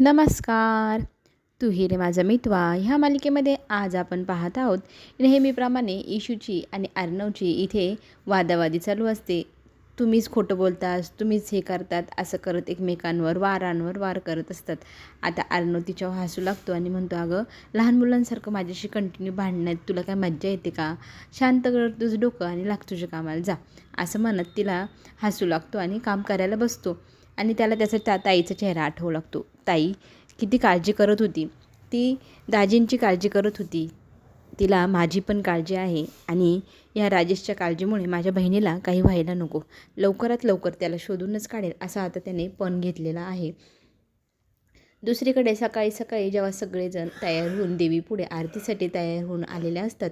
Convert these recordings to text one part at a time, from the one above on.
नमस्कार. तू ही रे माझा मितवा. ह्या मालिकेमध्ये आज आपण पाहत आहोत नेहमीप्रमाणे इशूची आणि अर्णवची इथे वादावादी चालू असते. तुम्हीच खोटं बोलतास तुम्हीच हे करतात असं करत एकमेकांवर वारांवर वार करत असतात. आता अर्णव तिच्यावर हसू लागतो आणि म्हणतो अगं लहान मुलांसारखं माझ्याशी कंटिन्यू भांडण्यात तुला काय मज्जा येते का? शांत कर तुझं डोकं आणि लाग तुझ्या कामाला. जा. असं म्हणत तिला हसू लागतो आणि काम करायला बसतो. आणि त्याला त्याचा त्या ताईचा चेहरा आठवू लागतो. ताई किती काळजी करत होती. ती दाजींची काळजी करत होती. तिला माझी पण काळजी आहे आणि या राजेशच्या काळजीमुळे माझ्या बहिणीला काही व्हायला नको. लवकरात लवकर त्याला शोधूनच काढेल असा आता त्याने पण घेतलेला आहे. दुसरीकडे सकाळी सकाळी जेव्हा सगळेजण तयार होऊन देवीपुढे आरतीसाठी तयार होऊन आलेले असतात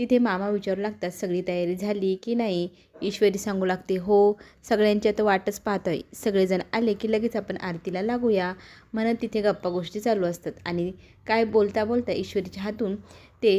तिथे मामा विचारू लागतात सगळी तयारी झाली की नाही? ईश्वरी सांगू लागते हो सगळ्यांची आता वाटच पाहतोय. सगळेजण आले की लगेच आपण आरतीला लागूया. म्हणत तिथे गप्पा गोष्टी चालू असतात आणि काय बोलता बोलता ईश्वरीच्या हातून ते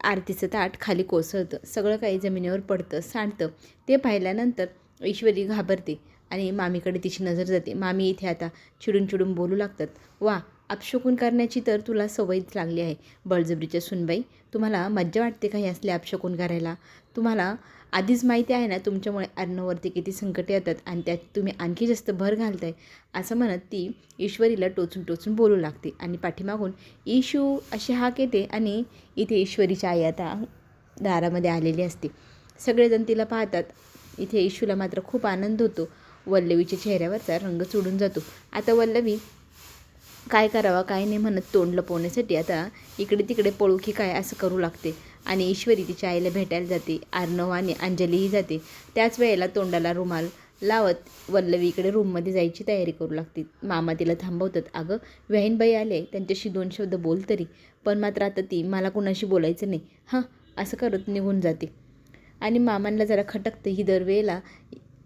आरतीचं ताट खाली कोसळतं. सगळं काही जमिनीवर पडतं सांडतं. ते पाहिल्यानंतर ईश्वरी घाबरते आणि मामीकडे तिची नजर जाते. मामी इथे आता चिडून चिडून बोलू लागतात वा अपशकून करण्याची तर तुला सवयच लागली आहे बळजबरीच्या सुनबाई. तुम्हाला मज्जा वाटते का हे असले अपशकून करायला? तुम्हाला आधीच माहिती आहे ना तुमच्यामुळे अर्णवरती किती संकटे येतात आणि त्यात तुम्ही आणखी जास्त भर घालताय? असं म्हणत ती ईश्वरीला टोचून टोचून बोलू लागते आणि पाठीमागून ईशू अशी हाक येते आणि इथे ईश्वरीची आई आता दारामध्ये आलेली असते. सगळेजण तिला पाहतात. इथे ईशूला मात्र खूप आनंद होतो. वल्लवीच्या चेहऱ्यावरचा रंग चुडून जातो. आता वल्लवी काय करावा काय नाही म्हणत तोंड लपवण्यासाठी आता इकडे तिकडे पळू की काय असं करू लागते. आणि ईश्वरी तिच्या आईला भेटायला जाते. आर्णव आणि अंजलीही जाते. त्याच वेळेला तोंडाला रुमाल लावत वल्लवी इकडे रूममध्ये जायची तयारी करू लागते. मामा तिला थांबवतात. अगं व्याहीनबाई आले. त्यांच्याशी दोन शब्द बोल तरी. पण मात्र आता ती मला कुणाशी बोलायचं नाही. हां असं करत निघून जाते. आणि मामांना जरा खटकते. ही दरवेळेला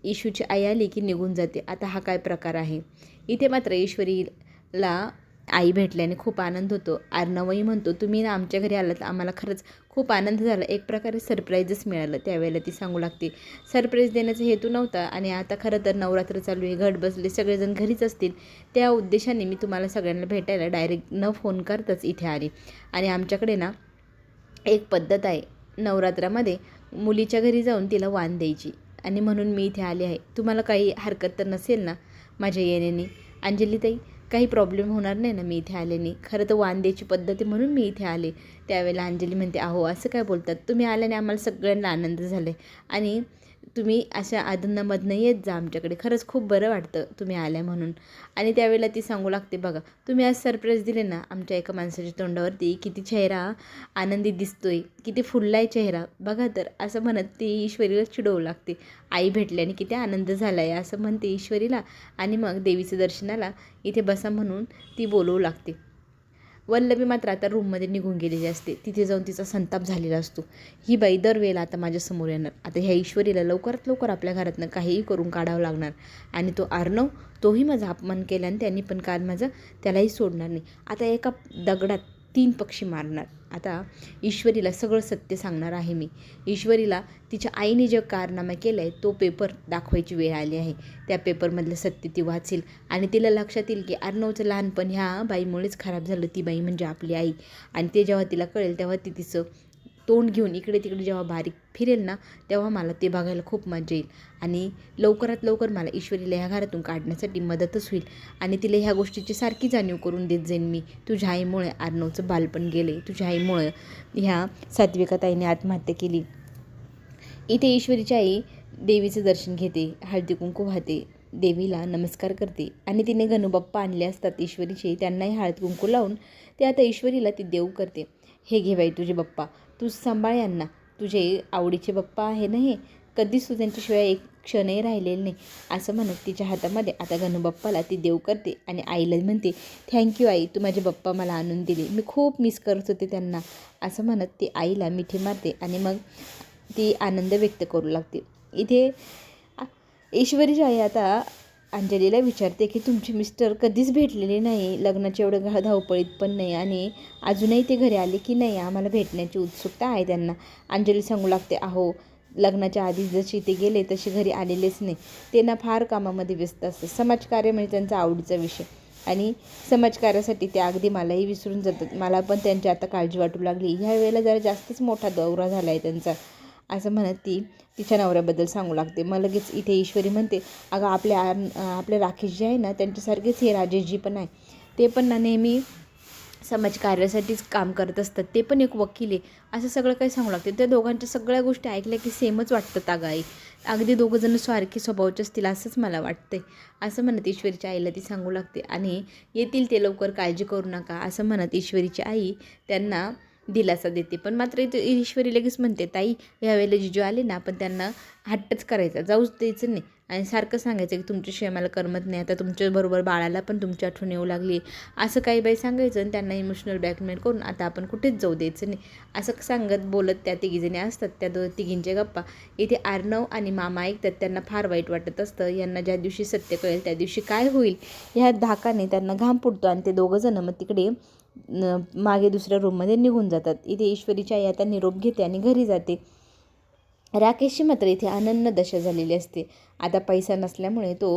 इशूची आई आली की निघून जाते. आता हा काय प्रकार आहे? इथे मात्र ईश्वरी ला आई भेटल्याने खूप आनंद होतो. अर्णवही म्हणतो तुम्ही ना आमच्या घरी आलात आम्हाला खरंच खूप आनंद झाला. एक प्रकारे सरप्राईजच मिळालं. त्यावेळेला ती सांगू लागते सरप्राईज देण्याचा हेतू नव्हता आणि आता खरं तर नवरात्र चालू आहे घट बसले सगळेजण घरीच असतील. त्या उद्देशाने मी तुम्हाला सगळ्यांना भेटायला डायरेक्ट न फोन करताच इथे आले. आणि आमच्याकडे ना एक पद्धत आहे नवरात्रामध्ये मुलीच्या घरी जाऊन तिला वाण द्यायची. आणि म्हणून मी इथे आले आहे. तुम्हाला काही हरकत तर नसेल ना माझ्या येण्याने? अंजलीताई काही प्रॉब्लेम होणार नाही ना मी इथे आल्याने. खरं तर वाण द्यायची पद्धत आहे म्हणून मी इथे आले. त्यावेळेला अंजली म्हणते अहो असं काय बोलतात? तुम्ही आल्याने आम्हाला सगळ्यांना आनंद झाला आहे आणि तुम्ही अशा अधूनमधनं येत जा आमच्याकडे. खरंच खूप बरं वाटतं तुम्ही आल्या म्हणून. आणि त्यावेळेला ती सांगू लागते बघा तुम्ही आज सरप्राईज दिले ना आमच्या एका माणसाच्या तोंडावरती किती चेहरा आनंदी दिसतोय किती फुललाय चेहरा. बघा तर असं म्हणत ती ईश्वरीला चिडवू लागते. आई भेटल्याने किती आनंद झाला आहे असं म्हणते ईश्वरीला. आणि मग देवीचं दर्शनाला इथे बसा म्हणून ती बोलवू लागते. वल्लभी मात्र आता रूममध्ये निघून गेलेली असते. तिथे जाऊन तिचा संताप झालेला असतो. ही बाई दरवेळेला आता माझ्यासमोर येणार. आता ह्या ईश्वरीला लवकरात लवकर आपल्या घरातनं काहीही करून काढावं लागणार. आणि तो अर्णव तोही माझा अपमान केला आणि त्यांनी पण काल माझं त्यालाही सोडणार नाही. आता एका दगडात तीन पक्षी मारणार. आता ईश्वरीला सगळं सत्य सांगणार आहे मी. ईश्वरीला तिच्या आईने जे कारनामा केला आहे तो पेपर दाखवायची वेळ आली आहे. त्या पेपरमधलं सत्य ती वाचेल आणि तिला लक्षात येईल की अर्णवचं लहानपण ह्या बाईमुळेच खराब झालं. ती बाई म्हणजे आपली आई. आणि ते जेव्हा तिला कळेल तेव्हा ती तिचं तोंड घेऊन इकडे तिकडे जेव्हा बारीक फिरेल ना तेव्हा मला ते बघायला खूप मजा येईल. आणि लवकरात लवकर मला ईश्वरीला ह्या घरातून काढण्यासाठी मदतच होईल. आणि तिला ह्या गोष्टीची सारखी जाणीव करून देत जाईन मी. तुझ्या आईमुळे आर्णवचं बालपण गेले. तुझ्या आईमुळे ह्या सात्विका ताईने आत्महत्या केली. इथे ईश्वरीची आई देवीचं दर्शन घेते हळदी कुंकू वाहते देवीला नमस्कार करते. आणि तिने गणूबाप्पा आणले असतात ईश्वरीचे. त्यांनाही हळद कुंकू लावून ते आता ईश्वरीला ती देऊ करते. हे घे बाई तुझे बाप्पा. तू सांभाळ यांना. तुझे आवडीचे पप्पा आहे ना हे? कधीच तू त्यांच्याशिवाय एक क्षणही राहिलेलं नाही. असं म्हणत तिच्या हातामध्ये आता गणूबाप्पाला ती देव करते आणि आईला म्हणते थँक्यू आई. तू माझे बाप्पा मला आणून दिले. मी खूप मिस करत होते त्यांना. असं म्हणत ती आईला मिठी मारते आणि मग ती आनंद व्यक्त करू लागते. इथे ईश्वरीची आई आता अंजलीला विचारते की तुमचे मिस्टर कधीच भेटलेले नाही. लग्नाच्या एवढं घा धावपळीत पण नाही आणि अजूनही ते घरी आले की नाही? आम्हाला भेटण्याची उत्सुकता आहे त्यांना. अंजली सांगू लागते अहो लग्नाच्या आधी जशी ते गेले तसे घरी आलेलेच नाही. ते ना फार कामामध्ये व्यस्त असतात. समाजकार्य म्हणजे त्यांचा आवडीचा विषय. आणि समाजकार्यासाठी ते अगदी मलाही विसरून जातात. मला पण त्यांची आता काळजी वाटू लागली. ह्या वेळेला जरा जास्तच मोठा दौरा झाला आहे त्यांचा. असं म्हणत ती तिच्या नवऱ्याबद्दल सांगू लागते. मग लगेच इथे ईश्वरी म्हणते अगं आपल्या आपल्या राकेश जे आहे ना त्यांच्यासारखेच हे राजेशजी पण आहे. ते पण ना नेहमी समाजकार्यासाठीच काम करत असतात. ते पण एक वकील आहे. असं सगळं काही सांगू लागते. त्या दोघांच्या सगळ्या गोष्टी ऐकल्या की सेमच वाटतात अगं आई. अगदी दोघंजण स्वारखी स्वभावाचे असतील असंच मला वाटतंय. असं म्हणत ईश्वरीच्या आईला ती सांगू लागते. आणि येतील ते लवकर काळजी करू नका. असं म्हणत ईश्वरीची आई त्यांना दिलासा देते. पण मात्र इथे ईश्वरी लगेच म्हणते ताई यावेळेला जिजू आले ना आपण त्यांना हट्टच करायचा. जाऊच द्यायचं नाही. आणि सारखं सांगायचं की तुमच्याशिवाय मला करमत नाही. आता तुमच्याबरोबर बाळाला पण तुमची आठवण येऊ लागली. असं काही बाई सांगायचं आणि त्यांना इमोशनल ब्लॅकमेल करून आता आपण कुठेच जाऊ द्यायचं नाही. असं सांगत बोलत त्या तिघीजणी असतात. त्या दो तिघींच्या गप्पा. इथे आर्नव आणि मामा ऐकतात. त्यांना फार वाईट वाटत असतं. यांना ज्या दिवशी सत्य कळेल त्या दिवशी काय होईल? ह्या धाकाने त्यांना घाम फुटतो आणि ते दोघंजणं मग तिकडे मागे दुसऱ्या रूममध्ये निघून जातात. इथे ईश्वरीची आई आता निरोप घेते आणि घरी जाते. राकेशची मात्र इथे अनन्न दशा झालेली असते. आता पैसा नसल्यामुळे तो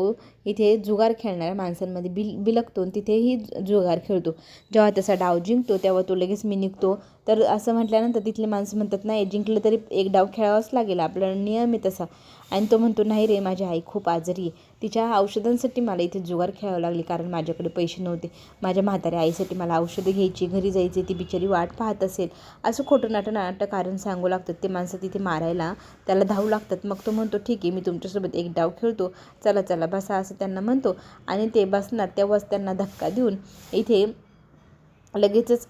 इथे जुगार खेळणाऱ्या माणसांमध्ये बिल बिलकतो आणि तिथेही जुगार खेळतो. जेव्हा त्याचा डाव जिंकतो तेव्हा तो लगेच मी निघतो. तर असं म्हटल्यानंतर तिथले माणसं म्हणतात नाही जिंकलं तरी एक डाव खेळावाच लागेल आपला नियम आहे तसा. आणि तो म्हणतो नाही रे माझी आई खूप आजारी आहे. तिच्या औषधांसाठी मला इथे जुगार खेळावं लागली कारण माझ्याकडे पैसे नव्हते. माझ्या म्हाताऱ्या आईसाठी मला औषधं घ्यायची घरी जायची ती बिचारी वाट पाहत असेल. असं खोटं नाटं नाटं कारण सांगू लागतात. ते माणसं तिथे मारायला त्याला धावू लागतात. मग तो म्हणतो ठीक आहे मी तुमच्यासोबत एक डाव खेळतो. चला चला बसा असं त्यांना म्हणतो. आणि ते बसणार तेव्हाच त्यांना धक्का देऊन इथे लगेचच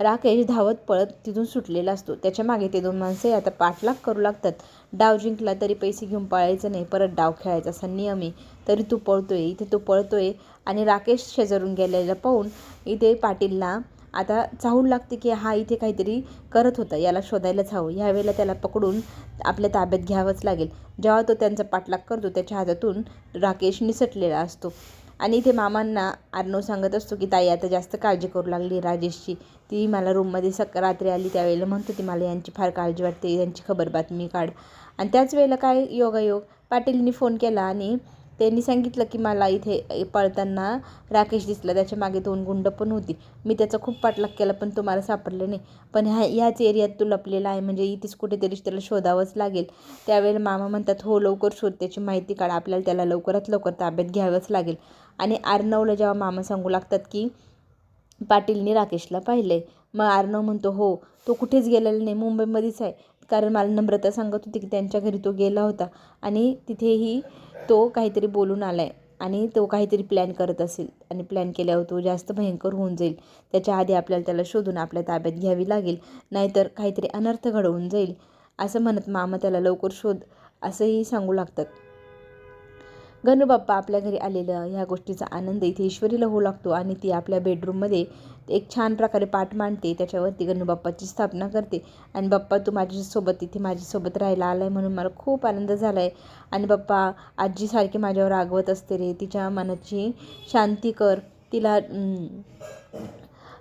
राकेश धावत पळत तिथून सुटलेला असतो. त्याच्यामागे ते दोन माणसे आता पाठलाग करू लागतात. डाव जिंकला तरी पैसे घेऊन पळायचं नाही परत डाव खेळायचा. असा नियम आहे तरी तू पळतोय. इथे तो पळतोय आणि राकेश शेजारून गेलेला पाहून इथे पाटीलला आता चाहूल लागते की हा इथे काहीतरी करत होता. याला शोधायलाच हवं. ह्यावेळेला त्याला पकडून आपल्या ताब्यात घ्यावंच लागेल. जेव्हा तो त्यांचा पाठलाग करतो त्याच्या हातातून राकेश निसटलेला असतो. आणि इथे मामांना आर्नव सांगत असतो की ताई आता जास्त काळजी करू लागली राजेशची. ती मला रूममध्ये सक रात्री आली त्यावेळेला म्हणतो ती मला यांची फार काळजी वाटते यांची खबर बातमी काढ. आणि त्याच वेळेला काय योगायोग? पाटीलनी फोन केला आणि त्यांनी सांगितलं की मला इथे पळताना राकेश दिसला. त्याच्यामागे दोन गुंड पण होती. मी त्याचा खूप पाठलाग केला पण तो मला सापडलं नाही. पण ह्या ह्याच एरियात तो लपलेला आहे. म्हणजे इथेच कुठेतरी त्याला शोधावंच लागेल. त्यावेळेला मामा म्हणतात हो लवकर शोध. त्याची माहिती काढा. आपल्याला त्याला लवकरात लवकर ताब्यात घ्यावंच लागेल. आणि आर्नवला जेव्हा मामा सांगू लागतात की पाटीलने राकेशला पाहिले मग आर्नव म्हणतो हो तो कुठेच गेलेला नाही. मुंबईमध्येच आहे. कारण मला नम्रता सांगत होती की त्यांच्या घरी तो गेला होता. आणि तिथेही तो काहीतरी बोलून आला आहे आणि तो काहीतरी प्लॅन करत असेल. आणि प्लॅन केल्यावर तो जास्त भयंकर होऊन जाईल. त्याच्या आधी आपल्याला त्याला शोधून आपल्या ताब्यात घ्यावी लागेल. नाहीतर काहीतरी अनर्थ घडवून जाईल. असं म्हणत मामा त्याला लवकर शोध असंही सांगू लागतात. गणूबाप्पा आपल्या घरी आलेलं. ह्या गोष्टीचा आनंद इथे ईश्वरीला होऊ लागतो आणि ती आपल्या बेडरूममध्ये एक छान प्रकारे पाठ मांडते. त्याच्यावरती गणूबाप्पाची स्थापना करते. आणि बाप्पा तू माझ्यासोबत इथे माझ्यासोबत राहायला आला आहे म्हणून मला खूप आनंद झाला आहे आणि बाप्पा आजीसारखी माझ्यावर रागवत असते रे. तिच्या मनाची शांती कर. तिला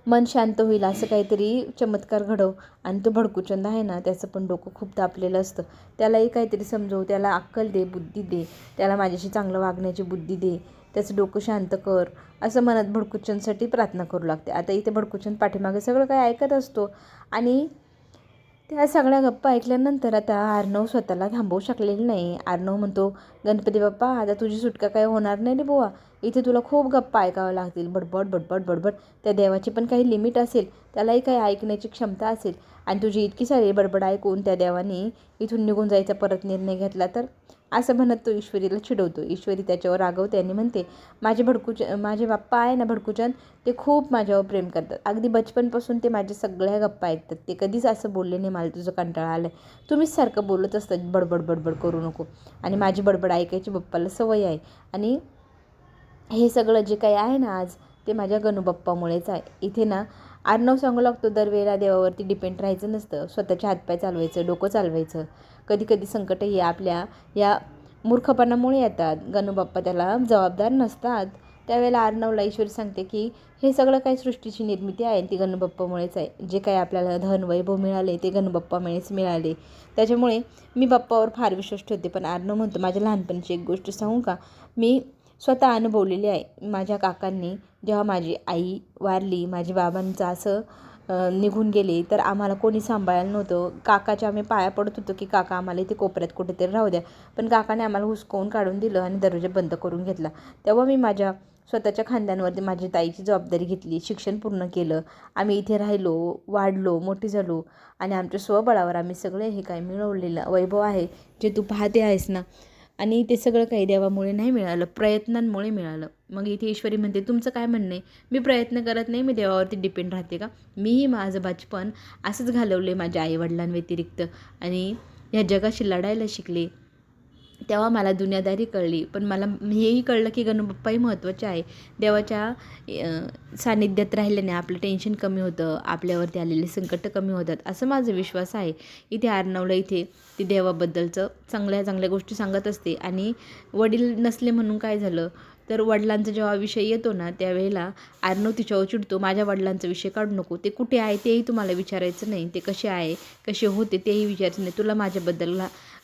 मन शांत होईल असं काहीतरी चमत्कार घडव. आणि तो भडकूचंद आहे ना त्याचं पण डोकं खूप तापलेलं असतं. त्यालाही काहीतरी समजव त्याला अक्कल दे बुद्धी दे. त्याला माझ्याशी चांगलं वागण्याची बुद्धी दे. त्याचं डोकं शांत कर. असं मनात भडकुचंदसाठी प्रार्थना करू लागते. आता इथे भडकुचंद पाठीमागे सगळं काही ऐकत असतो. आणि त्या सगळ्या गप्पा ऐकल्यानंतर आता आर्नव स्वतःला थांबवू शकलेलं नाही. आर्नव म्हणतो गणपती बाप्पा आता तुझी सुटका काय होणार नाही रे बुवा. इथे तुला खूप गप्पा ऐकाव्या लागतील. बडबड बडबड बडबड. त्या देवाची पण काही लिमिट असेल. त्यालाही काही ऐकण्याची क्षमता असेल. आणि तुझी इतकी सारी बडबड ऐकून त्या देवाने इथून निघून जायचा परत निर्णय घेतला तर? असं म्हणत तो ईश्वरीला चिडवतो. ईश्वरी त्याच्यावर रागवते आणि म्हणते माझे भडकूच माझे बाप्पा आहे ना भडकूचंद ते खूप माझ्यावर प्रेम करतात. अगदी बचपनपासून ते माझ्या सगळ्या गप्पा ऐकतात. ते कधीच असं बोलले नाही मला तुझं कंटाळा आलं आहे तुम्हीच सारखं बोलत असतात बडबड बडबड करू नको. आणि माझी बडबड ऐकायची बाप्पाला सवय आहे. आणि हे सगळं जे काही आहे ना आज ते माझ्या गणूबाप्पामुळेच आहे. इथे ना आर्नव सांगू लागतो दरवेळेला देवावरती डिपेंड राहायचं नसतं. स्वतःचे हातपाय चालवायचं डोकं चालवायचं. कधीकधी कधी संकटही आपल्या या मूर्खपणामुळे येतात. गणूबाप्पा त्याला जबाबदार नसतात. त्यावेळेला आर्नवला ईश्वरी सांगते की हे सगळं काही सृष्टीची निर्मिती आहे. ती गणबाप्पामुळेच आहे. जे काही आपल्याला धन वैभव मिळाले ते गणबाप्पामुळेच मिळाले. त्याच्यामुळे मी बाप्पावर फार विश्वास ठेवते. पण आर्नव म्हणतो माझ्या लहानपणीची एक गोष्ट सांगू का? मी स्वतः अनुभवलेली आहे. माझ्या काकांनी जेव्हा माझी आई वारली माझ्या बाबांचं असं निघून गेले तर आम्हाला कोणी सांभाळायला नव्हतं. काकाच्या आम्ही पाया पडत होतो की काका आम्हाला इथे कोपऱ्यात कुठेतरी राहू द्या. पण काकाने आम्हाला हुसकवून काढून दिलं आणि दरवाजा बंद करून घेतला. तेव्हा मी माझ्या स्वतःच्या खांद्यांवरती माझी ताईची जबाबदारी घेतली शिक्षण पूर्ण केलं. आम्ही इथे राहिलो वाढलो मोठी झालो आणि आमच्या स्वबळावर आम्ही सगळे हे काय मिळवलेलं वैभव आहे. जे तू पाहते आहेस ना आणि ते सगळं काही देवामुळे नाही मिळालं प्रयत्नांमुळे मिळालं. मग इथे ईश्वरी म्हणते तुमचं काय म्हणणं आहे? मी प्रयत्न करत नाही मी देवावरती डिपेंड राहते का? मीही माझं बचपन असंच घालवले माझ्या आईवडिलांव्यतिरिक्त आणि ह्या जगाशी लढायला शिकले. तेव्हा मला दुनियादारी कळली. पण मला हेही कळलं की गणपप्पाही महत्त्वाचे आहे. देवाच्या सानिध्यात राहिल्याने आपलं टेन्शन कमी होतं. आपल्यावरती आलेले संकट कमी होतात. असं माझा विश्वास आहे. इथे आरनवलं इथे ती देवाबद्दलचं चांगल्या चांगल्या गोष्टी सांगत असते. आणि वडील नसले म्हणून काय झालं? तर वडिलांचा जेव्हा विषय येतो ना त्यावेळेला आर्नव तिच्यावर चिडतो. माझ्या वडिलांचा विषय काढू नको. ते कुठे आहे तेही तुम्हाला विचारायचं नाही. ते कसे आहे कसे होते तेही विचारायचं नाही. तुला माझ्याबद्दल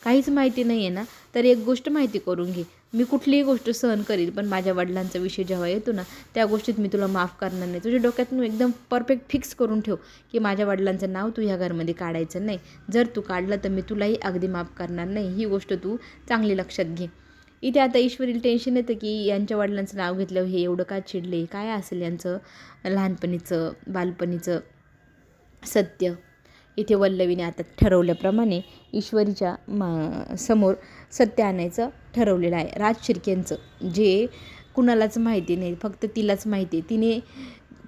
काहीच माहिती नाही आहे ना तर एक गोष्ट माहिती करून घे. मी कुठलीही गोष्ट सहन करील पण माझ्या वडिलांचा विषय जेव्हा येतो ना त्या गोष्टीत मी तुला माफ करणार नाही. तुझ्या डोक्यातून एकदम परफेक्ट फिक्स करून ठेव की माझ्या वडिलांचं नाव तू ह्या घरमध्ये काढायचं नाही. जर तू काढलं तर मी तुलाही अगदी माफ करणार नाही. ही गोष्ट तू चांगली लक्षात घे. इथे आता ईश्वरील टेन्शन येतं की यांच्या वडिलांचं नाव घेतलं हे एवढं का चिडले? काय असेल यांचं लहानपणीचं बालपणीचं सत्य? इथे वल्लवीने आता ठरवल्याप्रमाणे ईश्वरीच्या मा समोर सत्य आणायचं ठरवलेलं आहे. राज शिर्केंचं जे कुणालाच माहिती नाही फक्त तिलाच माहिती आहे. तिने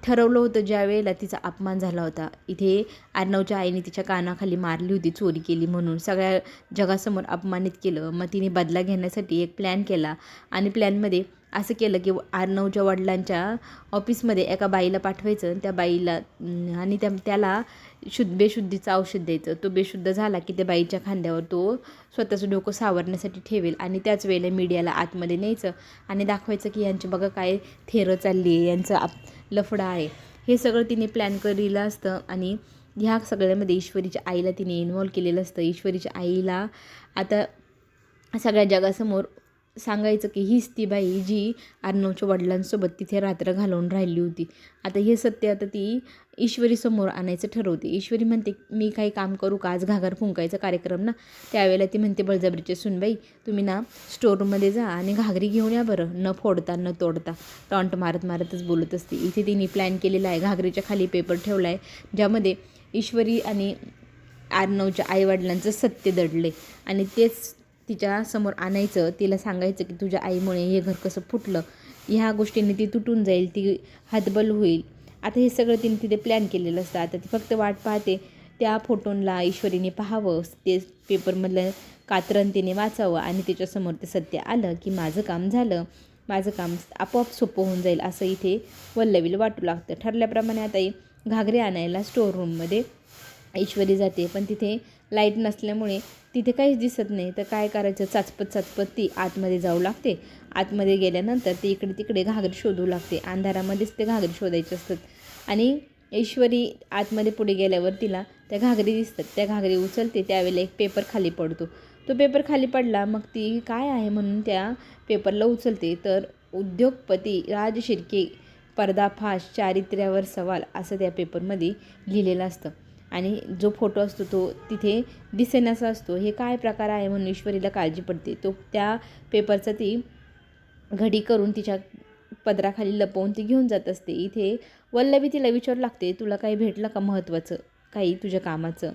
ठरवलं होतं ज्या वेळेला तिचा अपमान झाला होता. इथे अर्णवच्या आईने तिच्या कानाखाली मारली होती चोरी केली म्हणून. सगळ्या जगासमोर अपमानित केलं. मग तिने बदला घेण्यासाठी एक प्लॅन केला आणि प्लॅनमध्ये असं केलं की आर्नवच्या वडिलांच्या ऑफिसमध्ये एका बाईला पाठवायचं त्या बाईला आणि त्या त्याला शुद्ध बेशुद्धीचं औषध द्यायचं. तो बेशुद्ध झाला की त्या बाईच्या खांद्यावर तो स्वतःचं डोकं सावरण्यासाठी ठेवेल आणि त्याच वेळेला मीडियाला आतमध्ये न्यायचं आणि दाखवायचं की यांची बघा काय थेरं चालली आहे यांचं आप लफडा आहे. हे सगळं तिने प्लॅन केलेलं असतं आणि ह्या सगळ्यामध्ये ईश्वरीच्या आईला तिने इन्व्हॉल्व केलेलं असतं. ईश्वरीच्या आईला आता सगळ्या जगासमोर सांगायचं की हीच ती बाई जी अर्णवच्या वडिलांसोबत तिथे रात्र घालवून राहिली होती. आता हे सत्य आता ती ईश्वरीसमोर आणायचं ठरवते. ईश्वरी म्हणते मी काही काम करू का? आज घागर फुंकायचा कार्यक्रम ना? त्यावेळेला ती म्हणते बळजबरीचे सुनबाई तुम्ही ना स्टोरमध्ये जा आणि घागरी घेऊन या बरं. न फोडता न तोडता. टॉन्ट मारत मारतच बोलत असते. इथे तिने प्लॅन केलेला आहे. घागरीच्या खाली पेपर ठेवला आहे ज्यामध्ये ईश्वरी आणि आर्नवच्या आईवडिलांचं सत्य दडले आणि तेच तिच्या समोर आणायचं तिला सांगायचं की तुझ्या आईमुळे हे घर कसं फुटलं. ह्या गोष्टीने ती तुटून जाईल ती हातबल होईल. आता हे सगळं तिने तिथे प्लॅन केलेलं असतं. आता ती फक्त वाट पाहते. त्या फोटोंना ईश्वरीने पाहावं ते पेपरमधलं कात्रण तिने वाचावं आणि तिच्यासमोर ते सत्य आलं की माझं काम झालं. माझं काम आपोआप सोपं होऊन जाईल असं इथे वल्लवील वाटू लागतं. ठरल्याप्रमाणे आता घागरे आणायला स्टोर रूममध्ये ईश्वरी जाते. पण तिथे लाइट नसल्यामुळे तिथे काहीच दिसत नाही. तर काय करायचं? चाचपत चाचपत ती आतमध्ये जाऊ लागते. आतमध्ये गेल्यानंतर ती इकडे तिकडे घागरी शोधू लागते. अंधारामध्येच ते घागरी शोधायचे असतात. आणि ईश्वरी आतमध्ये पुढे गेल्यावर तिला त्या घागरी दिसतात. त्या घागरी उचलते. त्यावेळेला एक पेपर खाली पडतो. तो पेपर खाली पडला मग ती काय आहे म्हणून त्या पेपरला उचलते. तर उद्योगपती राज शिर्के पर्दाफाश चारित्र्यावर सवाल असं त्या पेपरमध्ये लिहिलेलं असतं. आणि जो फोटो असतो तो तिथे दिसेनासा असतो. हे काय प्रकार आहे म्हणून ईश्वरीला काळजी पडते. तो त्या पेपरचा ती घडी करून तिच्या पदराखाली लपवून ती घेऊन जात असते. इथे वल्लभी तिला विचारू लागते तुला काही भेटलं का महत्त्वाचं काही तुझ्या कामाचं?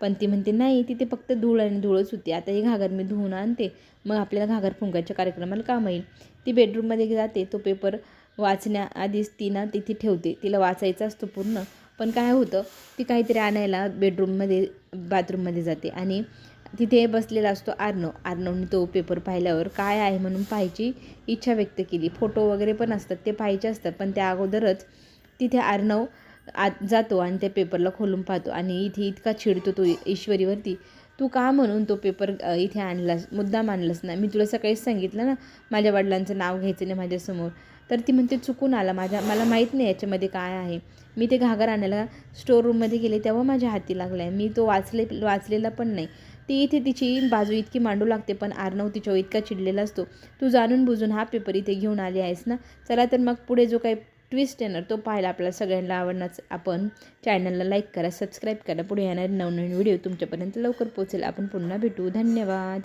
पण ती म्हणते नाही तिथे फक्त धूळ आणि धूळच होती. आता ही घागर मी धुवून आणते. मग आपल्याला घागर फुंकायच्या कार्यक्रमाला काम येईल. ती बेडरूममध्ये जाते. तो पेपर वाचण्याआधीच ती ना तिथे ठेवते. तिला वाचायचा असतो पूर्ण. पण काय होतं ती काहीतरी आणायला बेडरूममध्ये बाथरूममध्ये जाते आणि तिथे बसलेला असतो आर्नव आर्नवने तो पेपर पाहिल्यावर काय आहे म्हणून पाहायची इच्छा व्यक्त केली. फोटो वगैरे पण असतात ते पाहायचे असतात पण त्या अगोदरच तिथे आर्नव आत जातो आणि त्या पेपरला खोलून पाहतो आणि इथे इतका चिडतो तो ईश्वरीवरती तू का म्हणून तो पेपर इथे आणलास मुद्दाम आणलास ना मी तुला सकाळीच सांगितलं ना माझ्या वडिलांचं नाव घ्यायचं नाही माझ्यासमोर. तर ती म्हणते चुकून आला माझ्या मला माहीत नाही याच्यामध्ये काय आहे. मी ते घागर आणायला स्टोर रूममध्ये गेले तेव्हा माझ्या हाती लागला आहे मी तो वाचले वाचलेला पण नाही. ती इथे तिची बाजू इतकी मांडू लागते पण आर्नव तिच्यावर इतका चिडलेला असतो. तू जाणून बुजून हा पेपर इथे घेऊन आली आहेस ना? चला तर मग पुढे जो काही ट्विस्ट येणार तो पाहायला आपल्याला सगळ्यांना आवडणार आपण चॅनलला लाईक करा सबस्क्राईब करा. पुढे येणारे नवनवीन व्हिडिओ तुमच्यापर्यंत लवकर पोहोचेल. आपण पुन्हा भेटू. धन्यवाद.